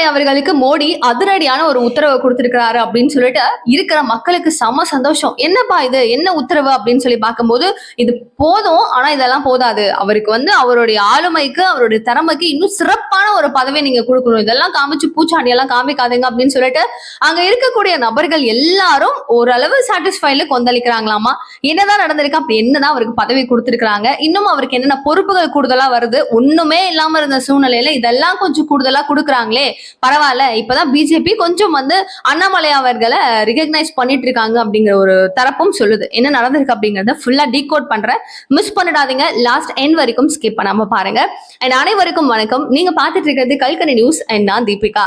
அண்ணாமலை அவர்களுக்கு மோடி அதிரடியான ஒரு உத்தரவு கொடுத்திருக்கிறாரு அப்படின்னு சொல்லிட்டு இருக்கிற மக்களுக்கு செம சந்தோஷம். என்னப்பா இது? என்ன உத்தரவு அப்படின்னு சொல்லி பார்க்கும்போது இது போதும் ஆனா இதெல்லாம் போதாது. அவருக்கு வந்து அவருடைய ஆளுமைக்கு அவருடைய திறமைக்கு இன்னும் சிறப்பான ஒரு பதவியை நீங்க கொடுக்கணும். இதெல்லாம் காமிச்சு பூச்சாண்டி எல்லாம் காமிக்காதீங்க அப்படின்னு சொல்லிட்டு அங்க இருக்கக்கூடிய நபர்கள் எல்லாரும் ஓரளவு சாட்டிஸ்ஃபைல கொந்தளிக்கிறாங்களாமா? என்னதான் நடந்திருக்கு? அப்படி என்னதான் அவருக்கு பதவி கொடுத்திருக்கிறாங்க? இன்னும் அவருக்கு என்னென்ன பொறுப்புகள் கூடுதலா வருது? ஒண்ணுமே இல்லாம இருந்த சூழ்நிலையில இதெல்லாம் கொஞ்சம் கூடுதலா கொடுக்குறாங்களே. பரவாயில்ல இப்பதான் பிஜேபி கொஞ்சம் வந்து அண்ணாமலை அவர்களை ரிகக்னைஸ் பண்ணிட்டு இருக்காங்க அப்படிங்கிற ஒரு தரப்பும் சொல்லுது. என்ன நடந்திருக்கு அப்படிங்கறத ஃபுல்லா டீகோட் பண்றேன். மிஸ் பண்ணிடாதீங்க லாஸ்ட் எண்ட் வரைக்கும் ஸ்கிப் பண்ணாம பாருங்க. அண்ட் அனைவருக்கும் வணக்கம். நீங்க பாத்துட்டு இருக்கிறது கல்கனி நியூஸ் அண்ட் நான் தீபிகா.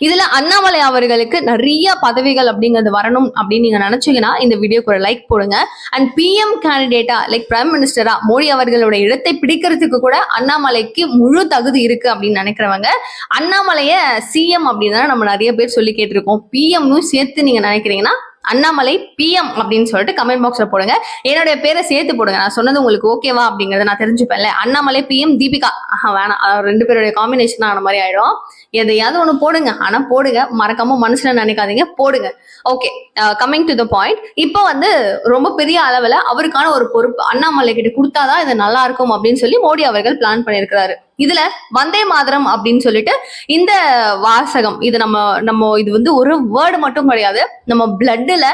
இதுல அண்ணாமலை அவர்களுக்கு நிறைய பதவிகள் அப்படிங்கிறது வரணும் அப்படின்னு நீங்க நினைச்சீங்கன்னா இந்த வீடியோக்கு ஒரு லைக் போடுங்க. அண்ட் பிஎம் கேண்டிடேட்டா லைக் பிரைம் மினிஸ்டரா மோடி அவர்களோட இடத்தை பிடிக்கிறதுக்கு கூட அண்ணாமலைக்கு முழு தகுதி இருக்கு அப்படின்னு நினைக்கிறவங்க அண்ணாமலைய சிஎம் அப்படின்னு நம்ம நிறைய பேர் சொல்லி கேட்டிருக்கோம். பிஎம்னு சேர்த்து நீங்க நினைக்கிறீங்கன்னா அண்ணாமலை பிஎம் அப்படின்னு சொல்லிட்டு கமெண்ட் பாக்ஸ்ல போடுங்க. என்னுடைய பேரை சேர்த்து போடுங்க. நான் சொன்னது உங்களுக்கு ஓகேவா அப்படிங்கறத நான் தெரிஞ்சுப்பேன்ல. அண்ணாமலை பிஎம் தீபிகா ஆஹா வேணாம். ரெண்டு பேருடைய காம்பினேஷன் ஆன மாதிரி ஆயிடும். எதையாவது ஒன்று போடுங்க. ஆனா போடுங்க. மறக்காம மனசுல நினைக்காதீங்க. போடுங்க. Okay coming to the point இப்போ வந்து ரொம்ப பெரிய அளவுல அவருக்கான ஒரு பொறுப்பு அண்ணாமலை கிட்ட கொடுத்தாதான் இது நல்லா இருக்கும் அப்படின்னு சொல்லி மோடி அவர்கள் பிளான் பண்ணியிருக்கிறாரு. இதுல வந்தே மாதரம் அப்படின்னு சொல்லிட்டு இந்த வாசகம் இது நம்ம நம்ம இது வந்து ஒரு வேர்டு மட்டும் கிடையாது. நம்ம பிளட்ல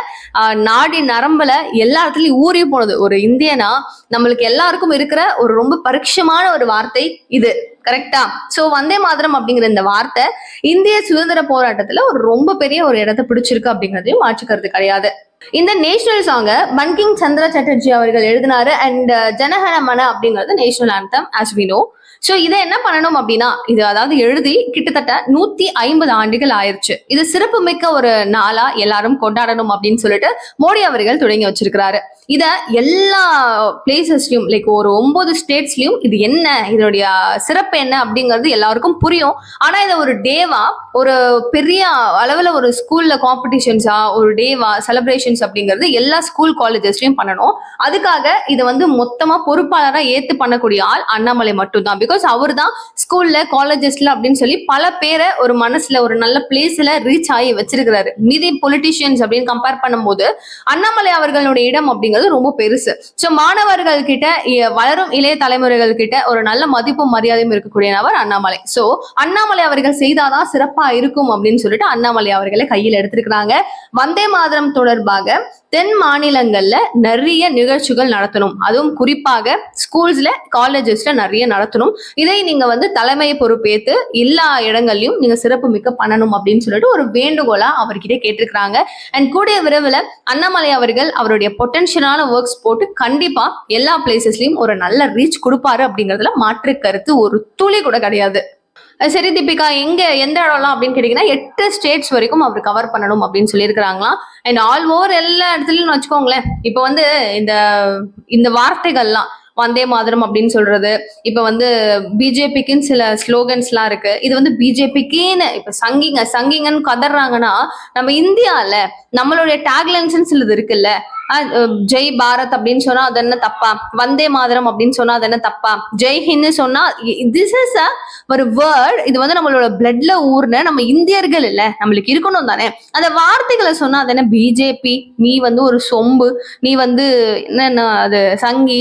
நாடி நரம்புல எல்லா இடத்துலயும் ஊறி போனது. ஒரு இந்தியனா நம்மளுக்கு எல்லாருக்கும் இருக்கிற ஒரு ரொம்ப பரிட்சமான ஒரு வார்த்தை இது. கரெக்டா சோ வந்தே மாதரம் அப்படிங்கிற இந்த வார்த்தை இந்திய சுதந்திர போராட்டத்துல ஒரு ரொம்ப பெரிய ஒரு இடத்தை பிடிச்சிருக்கு அப்படிங்கறதையும் மாற்றுக்கிறது கிடையாது. இந்த நேஷனல் சாங்க பன்கிங் சந்திர சட்டர்ஜி அவர்கள் எழுதினாரு. அண்ட் ஜனகண மன அப்படிங்கிறது national anthem as we know so இதை என்ன பண்ணணும் அப்படின்னா இது அதாவது எழுதி கிட்டத்தட்ட நூத்தி ஐம்பது ஆண்டுகள் ஆயிருச்சு. இது சிறப்பு மிக்க ஒரு நாளா எல்லாரும் கொண்டாடணும் அப்படின்னு சொல்லிட்டு மோடி அவர்கள் தொடங்கி வச்சிருக்கிறாரு. இத எல்லா பிளேசஸ்லயும் லைக் ஒரு ஒன்பது ஸ்டேட்ஸ்லயும் இது என்ன இதனுடைய சிறப்பு என்ன அப்படிங்கிறது எல்லாருக்கும் புரியும். ஆனா இதை ஒரு டேவா ஒரு பெரிய அளவுல ஒரு ஸ்கூல்ல காம்படிஷன்ஸா ஒரு டேவா செலிப்ரேஷன்ஸ் அப்படிங்கிறது எல்லா ஸ்கூல் காலேஜஸ்லயும் பண்ணணும். அதுக்காக இதை வந்து மொத்தமா பொறுப்பாளராக ஏத்து பண்ணக்கூடிய ஆள் அண்ணாமலை மட்டும்தான். பிகாஸ் அவர் தான் ஸ்கூல்ல காலேஜஸ்ல அப்படின்னு சொல்லி பல பேரை ஒரு மனசுல ஒரு நல்ல பிளேஸ்ல ரீச் ஆகி வச்சிருக்கிறாரு. மீதி பொலிட்டிஷியன்ஸ் அப்படின்னு கம்பேர் பண்ணும்போது அண்ணாமலை அவர்களுடைய இடம் அப்படிங்கிறது ரொம்ப பெருசு. ஸோ மாணவர்கள் கிட்ட இ- வளரும் இளைய தலைமுறைகள் கிட்ட ஒரு நல்ல மதிப்பும் மரியாதையும் இருக்கக்கூடிய நபர் அண்ணாமலை. ஸோ அண்ணாமலை அவர்கள் செய்தாதான் சிறப்பா இருக்கும் அப்படின்னு சொல்லிட்டு அண்ணாமலை அவர்களை கையில் எடுத்திருக்கிறாங்க. வந்தே மாதரம் தொடர்பாக தென் மாநிலங்கள்ல நிறைய நிகழ்ச்சிகள் நடத்தணும். அதுவும் குறிப்பாக ஸ்கூல்ஸ்ல காலேஜஸ்ல நிறைய நடத்தணும். இதை நீங்க வந்து தலைமை பொறுப்பேத்து எல்லா இடங்கள்லயும் நீங்க சிறப்பு மிக்க பண்ணணும் அப்படின்னு சொல்லிட்டு ஒரு வேண்டுகோளா அவர்கிட்ட கேட்டிருக்கிறாங்க. அண்ட் கூடிய விரைவில் அண்ணாமலை அவர்கள் அவருடைய பொட்டன்ஷியலான ஒர்க்ஸ் போட்டு கண்டிப்பா எல்லா பிளேசஸ்லயும் ஒரு நல்ல ரீச் கொடுப்பாரு அப்படிங்கறதுல மாற்று கருத்து ஒரு துளி கூட கிடையாது. சரி தீபிகா எங்க எந்த இடம்லாம் அப்படின்னு கேட்டீங்கன்னா எட்டு ஸ்டேட்ஸ் வரைக்கும் அவர் கவர் பண்ணணும் அப்படின்னு சொல்லியிருக்கிறாங்களாம். அண்ட் ஆல் ஓவர் எல்லா இடத்துலயும் வச்சுக்கோங்களேன். இப்போ வந்து இந்த இந்த வார்த்தைகள்லாம் வந்தே மாதிரம் அப்படின்னு சொல்றது. இப்ப வந்து பிஜேபிக்குன்னு சில ஸ்லோகன்ஸ்லாம் இருக்கு. இது வந்து பிஜேபிக்குன்னு இப்ப சங்கிங்க சங்கிங்கன்னு கதறாங்கன்னா நம்ம இந்தியால நம்மளுடைய டேக்லைன்ஸ் சிலது இருக்குல்ல. ஜெய் பாரத் அப்படின்னு சொன்னா அது என்ன தப்பா? வந்தே மாதரம் அப்படின்னு சொன்னா அது என்ன தப்பா? ஜெய் ஹிந்த்னு சொன்னா திஸ் இஸ் அ ஒரு வேர்ட் இது வந்து நம்மளோட பிளட்ல ஊர்ன நம்ம இந்தியர்கள் இல்ல. நம்மளுக்கு இருக்கணும் தானே. அந்த வார்த்தைகளை சொன்னா அது என்ன? பிஜேபி நீ வந்து ஒரு சொம்பு நீ வந்து என்னென்ன அது சங்கி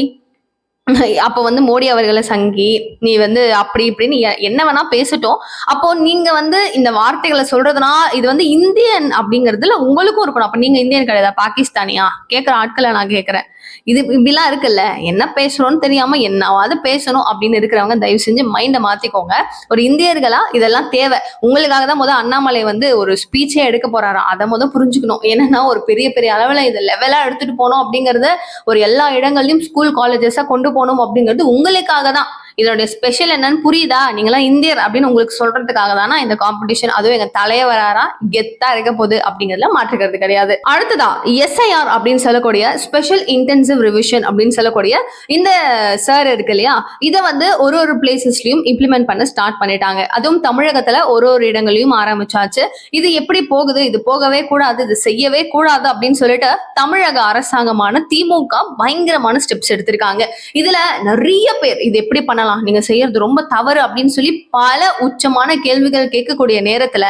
அப்போ வந்து மோடி அவர்களை சங்கி நீ வந்து அப்படி இப்படின்னு எ- என்ன வேணா பேசிட்டோம். அப்போ நீங்க வந்து இந்த வார்த்தைகளை சொல்றதுனா இது வந்து இந்தியன் அப்படிங்கறதுல உங்களுக்கும் இருக்கணும். அப்ப நீங்க இந்தியன் கிடையாதா பாகிஸ்தானியா? கேக்குற ஆட்களை நான் கேக்குறேன். இது இப்படிலாம் இருக்குல்ல என்ன பேசணும்னு தெரியாம என்னவாது பேசணும் அப்படின்னு இருக்கிறவங்க தயவு செஞ்சு மைண்டை மாத்திக்கோங்க. ஒரு இந்தியர்களா இதெல்லாம் தேவை. உங்களுக்காக தான் முதல் அண்ணாமலை வந்து ஒரு ஸ்பீச்சே எடுக்க போறாராம் அதை முதல் புரிஞ்சுக்கணும். என்னன்னா ஒரு பெரிய பெரிய அளவுல இதை லெவலா எடுத்துட்டு போனோம் அப்படிங்கறத ஒரு எல்லா இடங்கள்லயும் ஸ்கூல் காலேஜஸா கொண்டு போகணும் அப்படிங்கிறது உங்களுக்காக தான் இதோடைய ஸ்பெஷல் என்னன்னு புரியுதா? நீங்களாம் இந்தியர் அப்படின்னு உங்களுக்கு சொல்றதுக்காக தானா இந்த காம்படிஷன் அதுவும் எங்க தலைவராரா கெத்தா இருக்க போகுது அப்படிங்கறதுல மாற்றுக்கிறது கிடையாது. அடுத்ததா எஸ்ஐஆர் அப்படின்னு சொல்லக்கூடிய ஸ்பெஷல் இன்டென்சிவ் ரிவிஷன் அப்படின்னு சொல்லக்கூடிய இந்த சார் இருக்கு இல்லையா? இதை வந்து ஒரு ஒரு பிளேசஸ்லயும் இம்ப்ளிமெண்ட் பண்ண ஸ்டார்ட் பண்ணிட்டாங்க. அதுவும் தமிழகத்துல ஒரு ஒரு இடங்களையும் ஆரம்பிச்சாச்சு. இது எப்படி போகுது? இது போகவே கூடாது. இது செய்யவே கூடாது அப்படின்னு சொல்லிட்டு தமிழக அரசாங்கமான திமுக பயங்கரமான ஸ்டெப்ஸ் எடுத்திருக்காங்க. இதுல நிறைய பேர் இது எப்படி பண்ணலாம்? நீங்க செய்யறது ரொம்ப தவறு அப்படின்னு சொல்லி பல உச்சமான கேள்விகள் கேட்கக்கூடிய நேரத்துல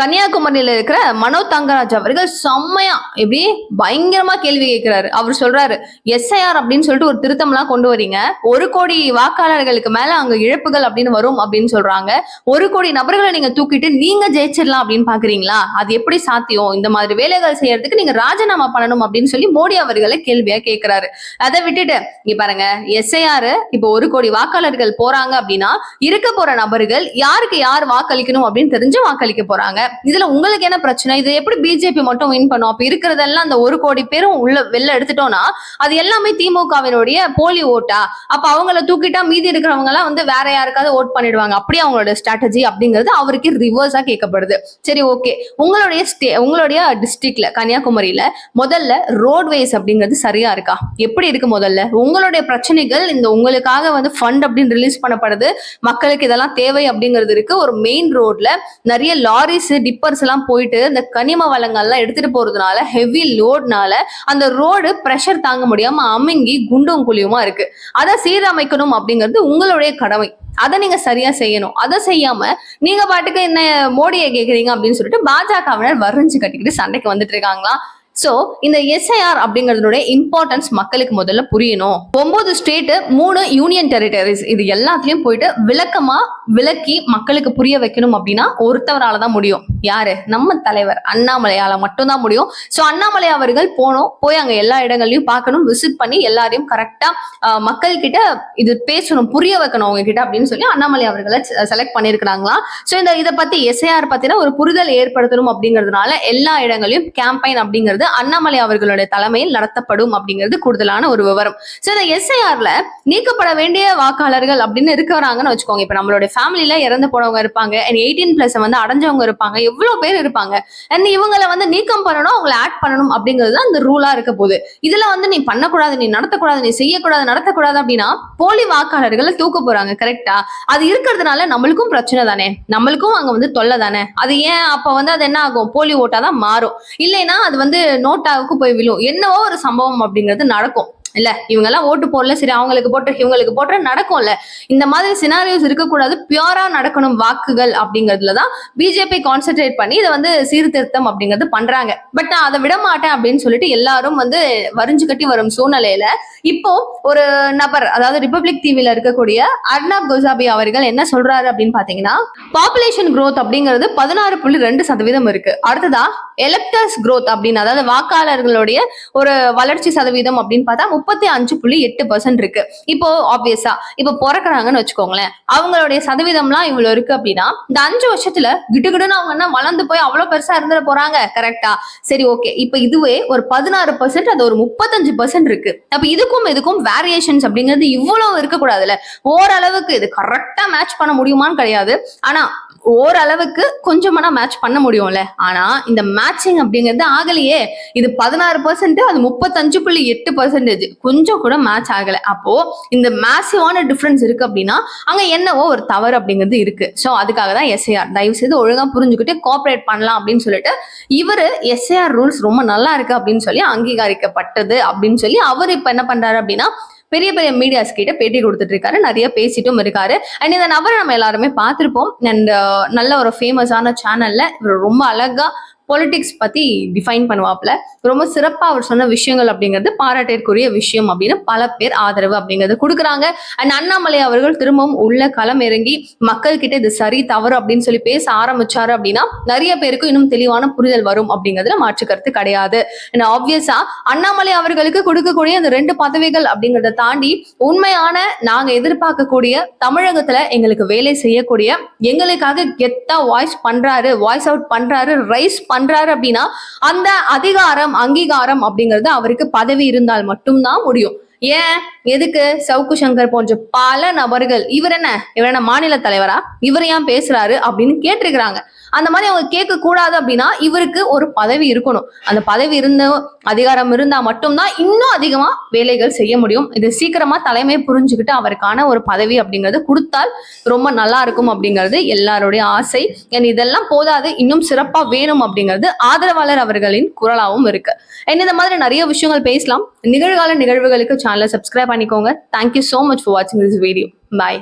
கன்னியாகுமரியில இருக்கிற மனோ தங்கராஜ் அவர்கள் செம்மையா எப்படி பயங்கரமா கேள்வி கேட்கிறாரு. அவர் சொல்றாரு எஸ்ஐஆர் அப்படின்னு சொல்லிட்டு ஒரு திருத்தம்லாம் கொண்டு வரீங்க. ஒரு கோடி வாக்காளர்களுக்கு மேல அங்க இழப்புகள் அப்படின்னு வரும் அப்படின்னு சொல்றாங்க. ஒரு கோடி நபர்களை நீங்க தூக்கிட்டு நீங்க ஜெயிச்சிடலாம் அப்படின்னு பாக்குறீங்களா? அது எப்படி சாத்தியம்? இந்த மாதிரி வேலைகள் செய்யறதுக்கு நீங்க ராஜினாமா பண்ணணும் அப்படின்னு சொல்லி மோடி அவர்களை கேள்வியா கேட்கிறாரு. அதை விட்டுட்டு இங்க பாருங்க எஸ்ஐஆர் இப்போ ஒரு கோடி வாக்காளர்கள் போறாங்க அப்படின்னா இருக்க போற நபர்கள் யாருக்கு யார் வாக்களிக்கணும் அப்படின்னு தெரிஞ்சு வாக்களிக்க போறாங்க. இதுல உங்களுக்கு என்ன பிரச்சனை? இது எப்படி பிஜேபி மட்டும் வின் பண்ணும்? அப்ப இருக்கிறதெல்லாம் அந்த ஒரு கோடி பேரும் உள்ள வெளில எடுத்துட்டோம்னா அது எல்லாமே திமுகவினுடைய போலி ஓட்டா? அப்ப அவங்கள தூக்கிட்டா மீதி இருக்கிறவங்க எல்லாம் வந்து வேற யாருக்காவது ஓட் பண்ணிடுவாங்க. அப்படியே அவங்களோட ஸ்ட்ராட்டஜி அப்படிங்கிறது அவருக்கு ரிவர்ஸா கேட்கப்படுது. சரி ஓகே உங்களுடைய ஸ்டே உங்களுடைய டிஸ்ட்ரிக்ட்ல கன்னியாகுமரியில முதல்ல ரோட்வேஸ் அப்படிங்கிறது சரியா இருக்கா? எப்படி இருக்கு முதல்ல? உங்களுடைய பிரச்சனைகள் இந்த உங்களுக்காக வந்து ஃபண்ட் அப்படின்னு ரிலீஸ் பண்ணப்படுது மக்களுக்கு இதெல்லாம் தேவை அப்படிங்கிறது இருக்கு. ஒரு மெயின் ரோட்ல நிறைய லாரிஸ் டிப்பர்ஸ் எல்லாம் போயிட்டு இந்த கனிம வளங்கள்லாம் எடுத்துட்டு போறதுனால ஹெவி லோட்னால அந்த ரோடு ப்ரெஷர் தாங்க முடியாம அமுங்கி குண்டும் குழியுமா இருக்கு. அதை சீரமைக்கணும் அப்படிங்கிறது உங்களுடைய கடமை. அதை நீங்க சரியா செய்யணும். அதை செய்யாம நீங்க பாட்டுக்கு என்ன மோடியை கேக்குறீங்க அப்படின்னு சொல்லிட்டு பாஜகவினர் வரைஞ்சு கட்டிக்கிட்டு சண்டைக்கு வந்துட்டு இருக்காங்களா? சோ இந்த எஸ்ஐஆர் அப்படிங்கறதுடைய இம்பார்ட்டன்ஸ் மக்களுக்கு முதல்ல புரியணும். ஒன்பது ஸ்டேட் மூணு யூனியன் டெரிட்டரிஸ் இது எல்லாத்துலயும் போயிட்டு விளக்கமா விளக்கி மக்களுக்கு புரிய வைக்கணும் அப்படின்னா ஒருத்தவரால தான் முடியும். யாரு? நம்ம தலைவர் அண்ணாமலையால மட்டும்தான் முடியும். சோ அண்ணாமலை அவர்கள் போனோம். போய் அங்க எல்லா இடங்களையும் பார்க்கணும். விசிட் பண்ணி எல்லாரையும் கரெக்டா மக்கள் கிட்ட இது பேசணும் புரிய வைக்கணும் அவங்க கிட்ட அப்படின்னு சொல்லி அண்ணாமலை அவர்களை செலக்ட் பண்ணிருக்கிறாங்களா சோ இந்த இதை பத்தி எஸ்ஐஆர் பத்தின ஒரு புரிதல் ஏற்படுத்தணும் அப்படிங்கிறதுனால எல்லா இடங்களையும் கேம்பெயின் அப்படிங்கிறது அண்ணாமலை அவர்களுடைய தலைமையில் நடத்தப்படும் அப்படிங்கிறது கூடுதலான ஒரு விவரம். சோ இந்த எஸ்ஐஆர்ல நீக்கப்பட வேண்டிய வாக்காளர்கள் அப்படின்னு இருக்கிறாங்கன்னு வச்சுக்கோங்க. இப்ப நம்மளுடைய ஃபேமிலியில இறந்து போனவங்க இருப்பாங்க. எயிட்டீன் பிளஸ் வந்து அடைஞ்சவங்க இருப்பாங்க. எவ்வளவு பேர் இருப்பாங்க? அண்ட் இவங்களை வந்து நீக்கம் பண்ணணும் அவங்களை ஆட் பண்ணணும் அப்படிங்கிறது தான் இந்த ரூலா இருக்க போகுது. இதுல வந்து நீ பண்ணக்கூடாது நீ நடத்தக்கூடாது நீ செய்யக்கூடாது நடத்தக்கூடாது அப்படின்னா போலி வாக்காளர்களை தூக்க போறாங்க கரெக்டா அது இருக்கிறதுனால நம்மளுக்கும் பிரச்சனை தானே? நம்மளுக்கும் அங்க வந்து தொல்லை தானே? அது ஏன் அப்ப வந்து அது என்ன ஆகும்? போலி ஓட்டா தான் மாறும். இல்லைன்னா அது வந்து நோட்டாவுக்கு போய் விழும். என்னவோ ஒரு சம்பவம் அப்படிங்கிறது நடக்கும். இல்ல இவங்க எல்லாம் ஓட்டு போடல சரி அவங்களுக்கு போட்டு இவங்களுக்கு போட்டு நடக்கும்ல. இந்த மாதிரி சினாரியோஸ் இருக்கக்கூடாது பியூரா நடக்கணும் வாக்குகள் அப்படிங்கிறதுல தான் பிஜேபி கான்சென்ட்ரேட் பண்ணி இதை வந்து சீர்திருத்தம் அப்படிங்கிறது பண்றாங்க. பட் நான் அதை விட மாட்டேன் அப்படின்னு சொல்லிட்டு எல்லாரும் வந்து வரிஞ்சு கட்டி வரும் சூழ்நிலையில இப்போ ஒரு நபர் அதாவது ரிப்பப்ளிக் டிவில இருக்கக்கூடிய அர்னாப் கோசாபி அவர்கள் என்ன சொல்றாரு அப்படின்னு பாத்தீங்கன்னா பாப்புலேஷன் குரோத் அப்படிங்கிறது பதினாறு புள்ளி ரெண்டு சதவீதம் இருக்கு. அடுத்ததா எலக்டர்ஸ் க்ரோத் அப்படின்னு அதாவது வாக்காளர்களுடைய ஒரு வளர்ச்சி சதவீதம் அப்படின்னு பார்த்தா முப்பத்தி அஞ்சு புள்ளி எட்டு பர்சன்ட் இருக்கு. இப்போ ஆப்வியஸா இப்போ பிறக்குறாங்கன்னு வச்சுக்கோங்களேன் அவங்களுடைய சதவீதம்லாம் இவ்வளவு இருக்கு அப்படின்னா இந்த அஞ்சு வருஷத்துல கிட்டுகிட்டுன்னு அவங்க என்ன வளர்ந்து போய் அவ்வளவு பெருசா இருந்துட போறாங்க? கரெக்டா சரி ஓகே இப்போ இதுவே ஒரு பதினாறு பர்சன்ட் அது ஒரு முப்பத்தஞ்சு பர்சன்ட் இருக்கு. அப்ப இதுக்கும் இதுக்கும் வேரியேஷன்ஸ் அப்படிங்கிறது இவ்வளவு இருக்கக்கூடாதுல்ல. ஓரளவுக்கு இது கரெக்டா மேட்ச் பண்ண முடியுமான்னு கிடையாது. ஆனா ஓரளவுக்கு கொஞ்சமானா மேட்ச் பண்ண முடியும்ல. ஆனா இந்த மேட்சிங் அப்படிங்கிறது ஆகலையே. இது பதினாறு பர்சன்ட் அது முப்பத்தஞ்சு புள்ளி எட்டு பர்சன்டேஜ் கொஞ்சம் கூட மேட்ச் ஆகல. அப்போ இந்த மேசிவான டிஃபரன்ஸ் இருக்கு அப்படின்னா அங்க என்னவோ ஒரு தவறு அப்படிங்கிறது இருக்கு. ஸோ அதுக்காக தான் எஸ்ஐஆர் தயவு செய்து ஒழுங்கா புரிஞ்சுக்கிட்டு கோஆப்ரேட் பண்ணலாம் அப்படின்னு சொல்லிட்டு இவரு எஸ்ஐஆர் ரூல்ஸ் ரொம்ப நல்லா இருக்கு அப்படின்னு சொல்லி அங்கீகரிக்கப்பட்டது அப்படின்னு சொல்லி அவர் இப்ப என்ன பண்றாரு அப்படின்னா பெரிய பெரிய மீடியாஸ் கிட்ட பேட்டி கொடுத்துட்டு இருக்காரு நிறைய பேசிட்டும் இருக்காரு. அண்ட் இந்த நபரை நம்ம எல்லாருமே பார்த்திருப்போம். அண்ட் uh, நல்ல ஒரு ஃபேமஸான சேனல்ல இவர் ரொம்ப அழகா பொலிட்டிக்ஸ் பத்தி டிஃபைன் பண்ணுவாப்ல ரொம்ப சிறப்பா அவர் சொன்ன விஷயங்கள் அப்படிங்கிறது பாராட்டிற்குரிய விஷயம் அப்படின்னு பல பேர் ஆதரவு அப்படிங்கிறது கொடுக்குறாங்க. அண்ட் அண்ணாமலை அவர்கள் திரும்பவும் உள்ள களம் இறங்கி மக்கள் கிட்ட இது சரி தவறு அப்படின்னு சொல்லி பேச ஆரம்பிச்சாரு அப்படின்னா நிறைய பேருக்கு இன்னும் தெளிவான புரிதல் வரும் அப்படிங்கிறதுல மாற்று கருத்து கிடையாது. ஆப்வியஸா அண்ணாமலை அவர்களுக்கு கொடுக்கக்கூடிய அந்த ரெண்டு பதவிகள் அப்படிங்கிறத தாண்டி உண்மையான நாங்க எதிர்பார்க்கக்கூடிய தமிழகத்துல எங்களுக்கு வேலை செய்யக்கூடிய எங்களுக்காக கெத்தா வாய்ஸ் பண்றாரு வாய்ஸ் அவுட் பண்றாரு ரைஸ் பண்றாரு அப்படின்னா அந்த அதிகாரம் அங்கீகாரம் அப்படிங்கிறது அவருக்கு பதவி இருந்தால் மட்டும்தான் முடியும். ஏன்? எதுக்கு? சவுக்கு சங்கர் போன்ற பல நபர்கள் இவர் என்ன? இவர் என்ன மாநில தலைவரா? இவர் ஏன் பேசுறாரு அப்படின்னு கேட்டிருக்கிறாங்க. அந்த மாதிரி அவங்க கேட்க கூடாது அப்படின்னா இவருக்கு ஒரு பதவி இருக்கணும். அந்த பதவி இருந்த அதிகாரம் இருந்தா மட்டும்தான் இன்னும் அதிகமா வேலைகள் செய்ய முடியும். இது சீக்கிரமா தலைமை புரிஞ்சுக்கிட்டு அவருக்கான ஒரு பதவி அப்படிங்கறது கொடுத்தால் ரொம்ப நல்லா இருக்கும் அப்படிங்கிறது எல்லாருடைய ஆசை. என் இதெல்லாம் போதாது இன்னும் சிறப்பா வேணும் அப்படிங்கிறது ஆதரவாளர் அவர்களின் குரலாகவும் இருக்கு. என்ன இந்த மாதிரி நிறைய விஷயங்கள் பேசலாம். நிகழ்கால நிகழ்வுகளுக்கு சேனலை சப்ஸ்கிரைப் பண்ணிக்கோங்க. Thank you so much for வாட்சிங் திஸ் வீடியோ பாய்